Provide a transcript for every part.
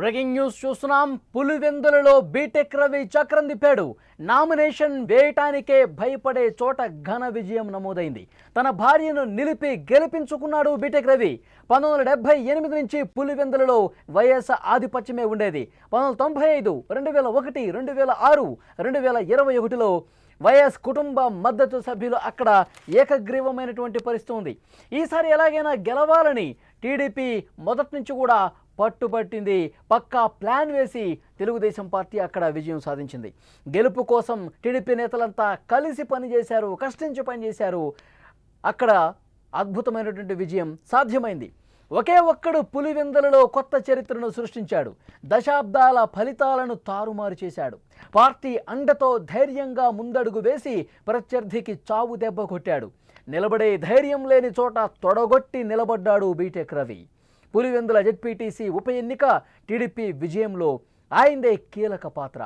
Breaking news చూస్తున్నాం. పులివెందులలో BTech Ravi చక్రం తిప్పాడు. నామినేషన్ వేయటానికే భయపడే చోట ఘన విజయం నమోదైంది. తన భార్యను నిలిపి గెలిపించుకున్నాడు బీటెక్ రవి. పంతొమ్మిది వందల డెబ్బై ఎనిమిది నుంచి పులివెందులలో వైఎస్ ఆధిపత్యమే ఉండేది. పంతొమ్మిది వందల తొంభై ఐదు రెండు వేల ఒకటి రెండు వేల ఆరు రెండు వేల ఇరవై ఒకటిలో వైఎస్ కుటుంబ మద్దతు సభ్యులు అక్కడ ఏకగ్రీవమైనటువంటి పరిస్థితి ఉంది. ఈసారి ఎలాగైనా గెలవాలని టీడీపీ మొదటి నుంచి కూడా పట్టుబట్టింది పక్కా ప్లాన్ వేసి తెలుగుదేశం పార్టీ అక్కడ విజయం సాధించింది. గెలుపు కోసం టీడీపీ నేతలంతా కలిసి పనిచేశారు కష్టించి పనిచేశారు అక్కడ అద్భుతమైనటువంటి విజయం సాధ్యమైంది. ఒకే ఒక్కడు పులివెందలలో కొత్త చరిత్రను సృష్టించాడు. దశాబ్దాల ఫలితాలను తారుమారు చేశాడు. పార్టీ అండతో ధైర్యంగా ముందడుగు వేసి ప్రత్యర్థికి చావు దెబ్బ కొట్టాడు. నిలబడే ధైర్యం లేని చోట తొడగొట్టి నిలబడ్డాడు బీటెక్ రవి. పులివెందుల జెడ్పీటీసీ ఉప ఎన్నిక టీడీపీ విజయంలో ఆయిందే కీలక పాత్ర.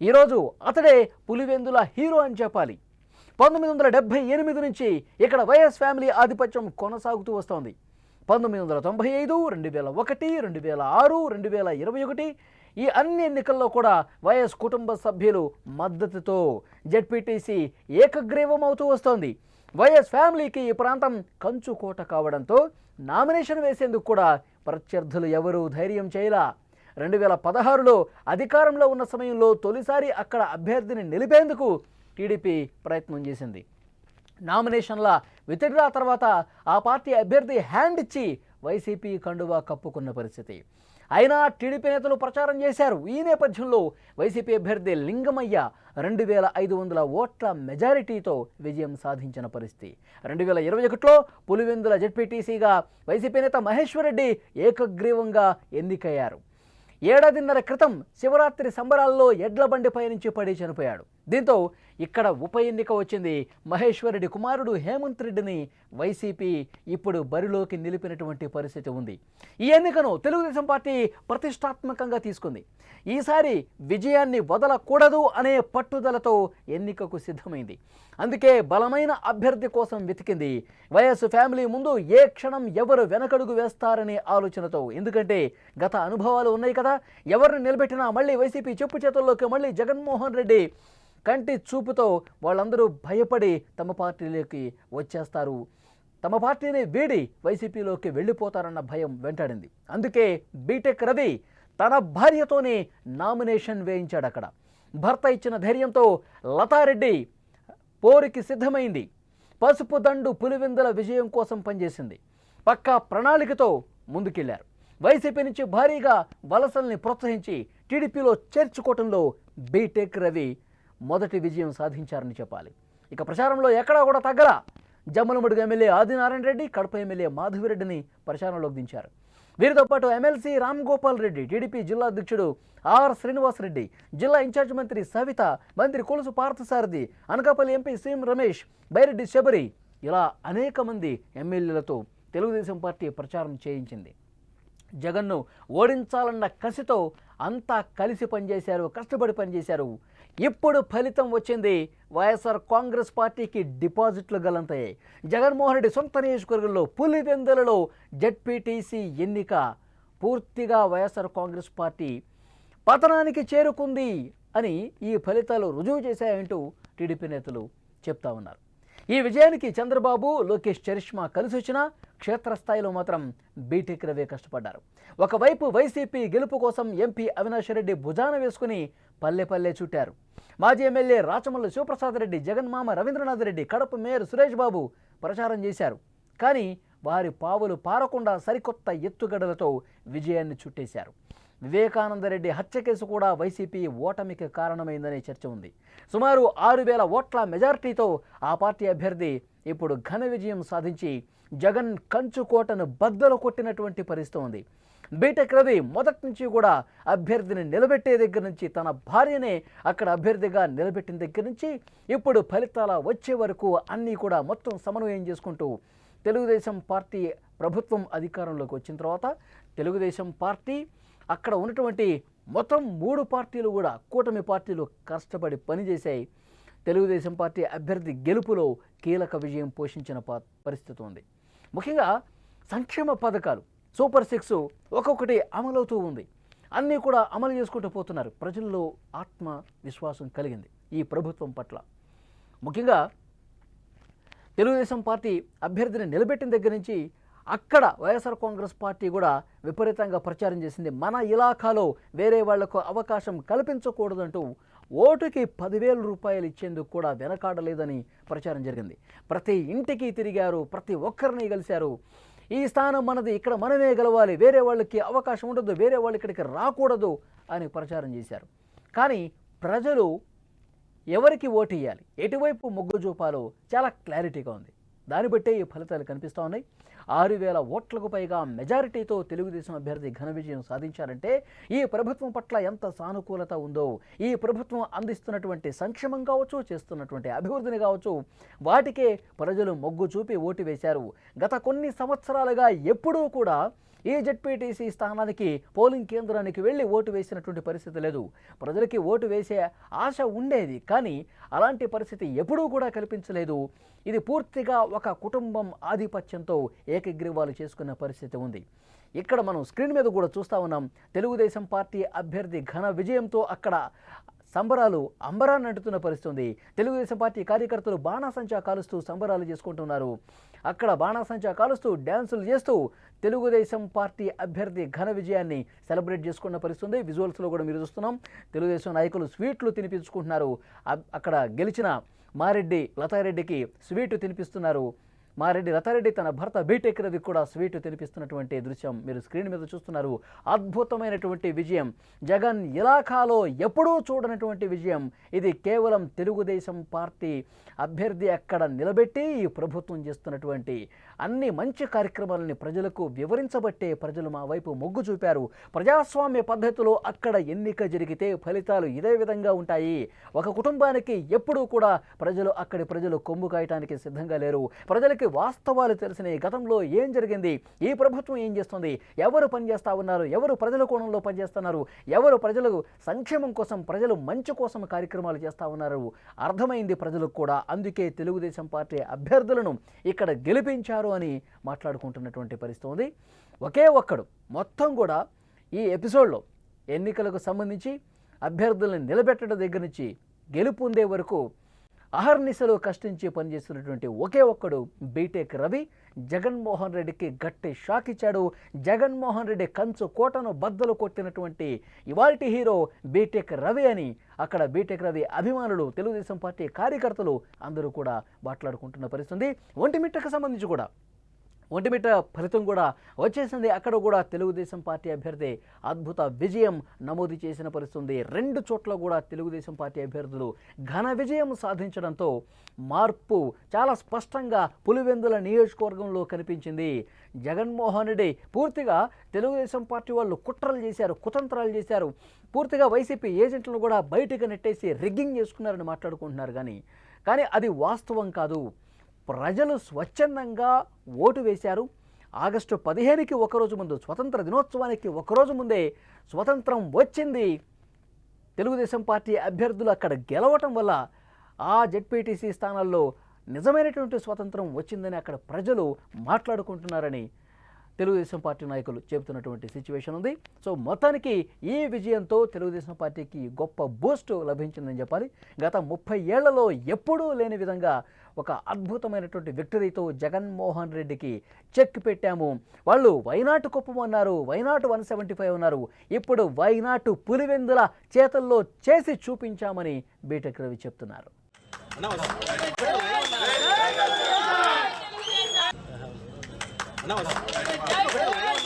ఈరోజు అతడే పులివెందుల హీరో అని చెప్పాలి. పంతొమ్మిది వందల డెబ్బై ఎనిమిది నుంచి ఇక్కడ వైఎస్ ఫ్యామిలీ ఆధిపత్యం కొనసాగుతూ వస్తోంది. పంతొమ్మిది వందల తొంభై ఐదు రెండు వేల ఒకటి రెండు వేల ఆరు రెండు వేల ఇరవై ఒకటి ఈ అన్ని ఎన్నికల్లో కూడా వైఎస్ కుటుంబ సభ్యులు మద్దతుతో జెడ్పీటీసీ ఏకగ్రీవం అవుతూ వస్తోంది. వైఎస్ ఫ్యామిలీకి ఈ ప్రాంతం కంచుకోట కావడంతో నామినేషన్ వేసేందుకు కూడా ప్రత్యర్థులు ఎవరూ ధైర్యం చేయలా. రెండు వేల పదహారులో అధికారంలో ఉన్న సమయంలో తొలిసారి అక్కడ అభ్యర్థిని నిలిపేందుకు టీడీపీ ప్రయత్నం చేసింది. నామినేషన్ల విత్డ్రా తర్వాత ఆ పార్టీ అభ్యర్థి హ్యాండ్ ఇచ్చి వైసీపీ కండువా కప్పుకున్న పరిస్థితి. అయినా టీడీపీ నేతలు ప్రచారం చేశారు. ఈ నేపథ్యంలో వైసీపీ అభ్యర్థి లింగమయ్య రెండు వేల ఐదు వందల ఓట్ల మెజారిటీతో విజయం సాధించిన పరిస్థితి. రెండు వేల ఇరవై ఒకటిలో పులివెందుల జెడ్పీటీసీగా వైసీపీ నేత మహేశ్వర్ రెడ్డి ఏకగ్రీవంగా ఎన్నికయ్యారు. ఏడాదిన్నర క్రితం శివరాత్రి సంబరాల్లో ఎడ్ల బండిపై నుంచి పడి చనిపోయాడు. దీంతో ఇక్కడ ఉప ఎన్నిక వచ్చింది మహేశ్వరుడి కుమారుడు హేమంత్ రెడ్డిని వైసీపీ ఇప్పుడు బరిలోకి నిలిపినటువంటి పరిస్థితి ఉంది. ఈ ఎన్నికను తెలుగుదేశం పార్టీ ప్రతిష్టాత్మకంగా తీసుకుంది. ఈసారి విజయాన్ని వదలకూడదు అనే పట్టుదలతో ఎన్నికకు సిద్ధమైంది. అందుకే బలమైన అభ్యర్థి కోసం వెతికింది. వైఎస్ ఫ్యామిలీ ముందు ఏ క్షణం ఎవరు వెనకడుగు వేస్తారనే ఆలోచనతో. ఎందుకంటే గత అనుభవాలు ఉన్నాయి కదా ఎవరిని నిలబెట్టినా మళ్ళీ వైసీపీ చెప్పు చేతుల్లోకి మళ్ళీ జగన్మోహన్ రెడ్డి కంటి చూపుతో వాళ్ళందరూ భయపడి తమ పార్టీలోకి వచ్చేస్తారు. తమ పార్టీని వీడి వైసీపీలోకి వెళ్ళిపోతారన్న భయం వెంటాడింది. అందుకే బీటెక్ రవి తన భార్యతోనే నామినేషన్ వేయించాడు అక్కడ భర్త ఇచ్చిన ధైర్యంతో లతారెడ్డి పోరుకి సిద్ధమైంది. పసుపు దండు పులివెందుల విజయం కోసం పనిచేసింది. పక్కా ప్రణాళికతో ముందుకెళ్ళారు. వైసీపీ నుంచి భారీగా వలసల్ని ప్రోత్సహించి టీడీపీలో చేర్చుకోవటంలో బీటెక్ రవి మొదటి విజయం సాధించారని చెప్పాలి. ఇక ప్రచారంలో ఎక్కడా కూడా తగ్గల. జమ్మలమడుగు ఎమ్మెల్యే ఆదినారాయణ రెడ్డి కడప ఎమ్మెల్యే మాధవిరెడ్డిని ప్రచారంలోకి దించారు. వీరితో పాటు ఎమ్మెల్సీ రామ్ గోపాల్ రెడ్డి టీడీపీ జిల్లా అధ్యక్షుడు ఆర్ శ్రీనివాస్ రెడ్డి జిల్లా ఇన్ఛార్జ్ మంత్రి సవిత మంత్రి కొలుసు పార్థసారథి అనకాపల్లి ఎంపీ సీఎం రమేష్ బైరెడ్డి శబరి ఇలా అనేక మంది ఎమ్మెల్యేలతో తెలుగుదేశం పార్టీ ప్రచారం చేయించింది. జగన్ను ఓడించాలన్న కసితో అంతా కలిసి పనిచేశారు కష్టపడి పనిచేశారు ఇప్పుడు ఫలితం వచ్చింది వైఎస్ఆర్ కాంగ్రెస్ పార్టీకి డిపాజిట్లు గలంతయ్యాయి జగన్మోహన్ రెడ్డి సొంత నియోజకవర్గంలో పులివెందులలో జడ్పీటీసీ ఎన్నిక. పూర్తిగా వైఎస్ఆర్ కాంగ్రెస్ పార్టీ పతనానికి చేరుకుంది అని ఈ ఫలితాలు రుజువు చేశాయంటూ టీడీపీ నేతలు చెప్తా ఉన్నారు. ఈ విజయానికి చంద్రబాబు లోకేష్ చరిష్మా కలిసి వచ్చినా క్షేత్రస్థాయిలో మాత్రం బీటెక్ రవే కష్టపడ్డారు. ఒకవైపు వైసీపీ గెలుపు కోసం ఎంపీ అవినాష్ రెడ్డి భుజాన వేసుకుని పల్లె పల్లె చుట్టారు. మాజీ ఎమ్మెల్యే రాచమల్లి శివప్రసాద్ రెడ్డి జగన్మామ రవీంద్రనాథ్ రెడ్డి కడప మేయర్ సురేష్ బాబు ప్రచారం చేశారు. కానీ వారి పావులు పారకుండా సరికొత్త ఎత్తుగడలతో విజయాన్ని చుట్టేశారు. వివేకానందరెడ్డి హత్య కేసు కూడా వైసీపీ ఓటమికి కారణమైందనే చర్చ ఉంది. సుమారు ఆరు వేల ఓట్ల మెజార్టీతో ఆ పార్టీ అభ్యర్థి ఇప్పుడు ఘన విజయం సాధించి జగన్ కంచుకోటను బద్దలు కొట్టినటువంటి పరిస్థితి ఉంది. బీటెక్ రవి మొదటి నుంచి కూడా అభ్యర్థిని నిలబెట్టే దగ్గర నుంచి తన భార్యనే అక్కడ అభ్యర్థిగా నిలబెట్టిన దగ్గర నుంచి ఇప్పుడు ఫలితాల వచ్చే వరకు అన్నీ కూడా మొత్తం సమన్వయం చేసుకుంటూ తెలుగుదేశం పార్టీ ప్రభుత్వం అధికారంలోకి వచ్చిన తర్వాత తెలుగుదేశం పార్టీ అక్కడ ఉన్నటువంటి మొత్తం మూడు పార్టీలు కూడా కూటమి పార్టీలు కష్టపడి పనిచేశాయి. తెలుగుదేశం పార్టీ అభ్యర్థి గెలుపులో కీలక విజయం పోషించిన ప- పరిస్థితి ఉంది. ముఖ్యంగా సంక్షేమ పథకాలు సూపర్ సిక్స్ ఒక్కొక్కటి అమలవుతూ ఉంది. అన్నీ కూడా అమలు చేసుకుంటూ పోతున్నారు. ప్రజల్లో ఆత్మవిశ్వాసం కలిగింది ఈ ప్రభుత్వం పట్ల. ముఖ్యంగా తెలుగుదేశం పార్టీ అభ్యర్థిని నిలబెట్టిన దగ్గర నుంచి అక్కడ వైఎస్ఆర్ కాంగ్రెస్ పార్టీ కూడా విపరీతంగా ప్రచారం చేసింది. మన ఇలాఖాలో వేరే వాళ్ళకు అవకాశం కల్పించకూడదంటూ ఓటుకి పదివేల రూపాయలు ఇచ్చేందుకు కూడా వెనకాడలేదని ప్రచారం జరిగింది. ప్రతి ఇంటికి తిరిగారు ప్రతి ఒక్కరిని కలిశారు. ఈ స్థానం మనది ఇక్కడ మనమే గెలవాలి వేరే వాళ్ళకి అవకాశం ఉండదు వేరే వాళ్ళు ఇక్కడికి రాకూడదు అని ప్రచారం చేశారు. కానీ ప్రజలు ఎవరికి ఓటు ఇవ్వాలి ఎటువైపు మొగ్గు చూపాలో చాలా క్లారిటీగా ఉంది. దాన్ని బట్టే ఈ ఫలితాలు కనిపిస్తూ ఉన్నాయి. ఆరు వేల ఓట్లకు పైగా మెజారిటీతో తెలుగుదేశం అభ్యర్థి ఘన విజయం సాధించారంటే ఈ ప్రభుత్వం పట్ల ఎంత సానుకూలత ఉందో ఈ ప్రభుత్వం అందిస్తున్నటువంటి సంక్షేమం కావచ్చు చేస్తున్నటువంటి అభివృద్ధిని కావచ్చు వాటికే ప్రజలు మొగ్గు చూపి ఓటు వేశారు. గత కొన్ని సంవత్సరాలుగా ఎప్పుడూ కూడా ఏ జెడ్పీటీసీ స్థానానికి పోలింగ్ కేంద్రానికి వెళ్ళి ఓటు వేసినటువంటి పరిస్థితి లేదు. ప్రజలకి ఓటు వేసే ఆశ ఉండేది కానీ అలాంటి పరిస్థితి ఎప్పుడూ కూడా కల్పించలేదు. ఇది పూర్తిగా ఒక కుటుంబం ఆధిపత్యంతో ఏకగ్రీవాలు చేసుకున్న పరిస్థితి ఉంది. ఇక్కడ మనం స్క్రీన్ మీద కూడా చూస్తా ఉన్నాం. తెలుగుదేశం పార్టీ అభ్యర్థి ఘన విజయంతో అక్కడ సంబరాలు అంబరాన్ని అంటుతున్న పరిస్థితి ఉంది తెలుగుదేశం పార్టీ కార్యకర్తలు బాణాసంచా కాలుస్తూ సంబరాలు చేసుకుంటున్నారు. అక్కడ బాణాసంచా కాలుస్తూ డ్యాన్సులు చేస్తూ తెలుగుదేశం పార్టీ అభ్యర్థి ఘన విజయాన్ని సెలబ్రేట్ చేసుకున్న పరిస్థితి ఉంది విజువల్స్లో కూడా మీరు చూస్తున్నాం. తెలుగుదేశం నాయకులు స్వీట్లు తినిపించుకుంటున్నారు. అక్కడ గెలిచిన మారెడ్డి లతారెడ్డికి స్వీట్ తినిపిస్తున్నారు. మారెడ్డి రతారెడ్డి తన భర్త బీటెక్ రవి కూడా స్వీట్ తినిపిస్తున్నటువంటి దృశ్యం మీరు స్క్రీన్ మీద చూస్తున్నారు. అద్భుతమైనటువంటి విజయం. జగన్ ఇలాఖాలో ఎప్పుడూ చూడనటువంటి విజయం. ఇది కేవలం తెలుగుదేశం పార్టీ అభ్యర్థి అక్కడ నిలబెట్టి ఈ ప్రభుత్వం చేస్తున్నటువంటి అన్ని మంచి కార్యక్రమాలని ప్రజలకు వివరించబట్టే ప్రజలు మా వైపు మొగ్గు చూపారు. ప్రజాస్వామ్య పద్ధతిలో అక్కడ ఎన్నిక జరిగితే ఫలితాలు ఇదే విధంగా ఉంటాయి. ఒక కుటుంబానికి ఎప్పుడూ కూడా ప్రజలు అక్కడి ప్రజలు కొమ్ము కాయటానికి సిద్ధంగా లేరు. ప్రజలకి వాస్తవాలు తెలిసినాయి గతంలో ఏం జరిగింది? ఈ ప్రభుత్వం ఏం చేస్తుంది? ఎవరు పనిచేస్తా ఉన్నారు? ఎవరు ప్రజల కోణంలో పనిచేస్తున్నారు? ఎవరు ప్రజలకు సంక్షేమం కోసం ప్రజలు మంచి కోసం కార్యక్రమాలు చేస్తా ఉన్నారు? అర్థమైంది ప్రజలకు కూడా. అందుకే తెలుగుదేశం పార్టీ అభ్యర్థులను ఇక్కడ గెలిపించారు. అని మాట్లాడుకుంటున్నటువంటి పరిస్థితి ఉంది. ఒకే ఒక్కడు మొత్తం కూడా ఈ ఎపిసోడ్లో ఎన్నికలకు సంబంధించి అభ్యర్థులను నిలబెట్టడం దగ్గర నుంచి గెలుపొందే వరకు అహర్నిశలో కష్టించి పనిచేస్తున్నటువంటి ఒకే ఒక్కడు బీటెక్ రవి. జగన్మోహన్ రెడ్డికి గట్టి షాక్ ఇచ్చాడు. జగన్మోహన్ రెడ్డి కంచు కోటను బద్దలు కొట్టినటువంటి ఇవాల్టి హీరో బీటెక్ రవి అని అక్కడ బీటెక్ రవి అభిమానులు తెలుగుదేశం పార్టీ కార్యకర్తలు అందరూ కూడా మాట్లాడుకుంటున్న పరిస్థితి. ఒంటిమిట్టకు సంబంధించి కూడా ఒంటిమిట ఫలితం కూడా వచ్చేసింది. అక్కడ కూడా తెలుగుదేశం పార్టీ అభ్యర్థి అద్భుత విజయం నమోదు చేసిన పరిస్థితుంది. రెండు చోట్ల కూడా తెలుగుదేశం పార్టీ అభ్యర్థులు ఘన విజయం సాధించడంతో మార్పు చాలా స్పష్టంగా పులివెందుల నియోజకవర్గంలో కనిపించింది. జగన్మోహన్ రెడ్డి పూర్తిగా తెలుగుదేశం పార్టీ వాళ్ళు కుట్రలు చేశారు కుతంత్రాలు చేశారు. పూర్తిగా వైసీపీ ఏజెంట్లను కూడా బయటకు నెట్టేసి రిగ్గింగ్ చేసుకున్నారని మాట్లాడుకుంటున్నారు కానీ కానీ అది వాస్తవం కాదు. ప్రజలు స్వచ్ఛందంగా ఓటు వేశారు. ఆగస్టు పదిహేనుకి ఒకరోజు ముందు స్వతంత్ర దినోత్సవానికి ఒకరోజు ముందే స్వతంత్రం వచ్చింది. తెలుగుదేశం పార్టీ అభ్యర్థులు అక్కడ గెలవటం వల్ల ఆ జెడ్పీటీసీ స్థానాల్లో నిజమైనటువంటి స్వతంత్రం వచ్చిందని అక్కడ ప్రజలు మాట్లాడుకుంటున్నారని తెలుగుదేశం పార్టీ నాయకులు చెబుతున్నటువంటి సిచ్యువేషన్ ఉంది. సో మొత్తానికి ఈ విజయంతో తెలుగుదేశం పార్టీకి గొప్ప బూస్ట్ లభించిందని చెప్పాలి. గత ముప్పై ఏళ్ళలో ఎప్పుడూ లేని విధంగా ఒక అద్భుతమైనటువంటి విక్టరీతో జగన్మోహన్ రెడ్డికి చెక్ పెట్టాము. వాళ్ళు వైనాటు కుప్పం అన్నారు వైనాటు వన్ సెవెంటీ ఫైవ్ అన్నారు. ఇప్పుడు వైనాటు పులివెందుల చేతల్లో చేసి చూపించామని బీటెక్ రవి చెప్తున్నారు. అన్న.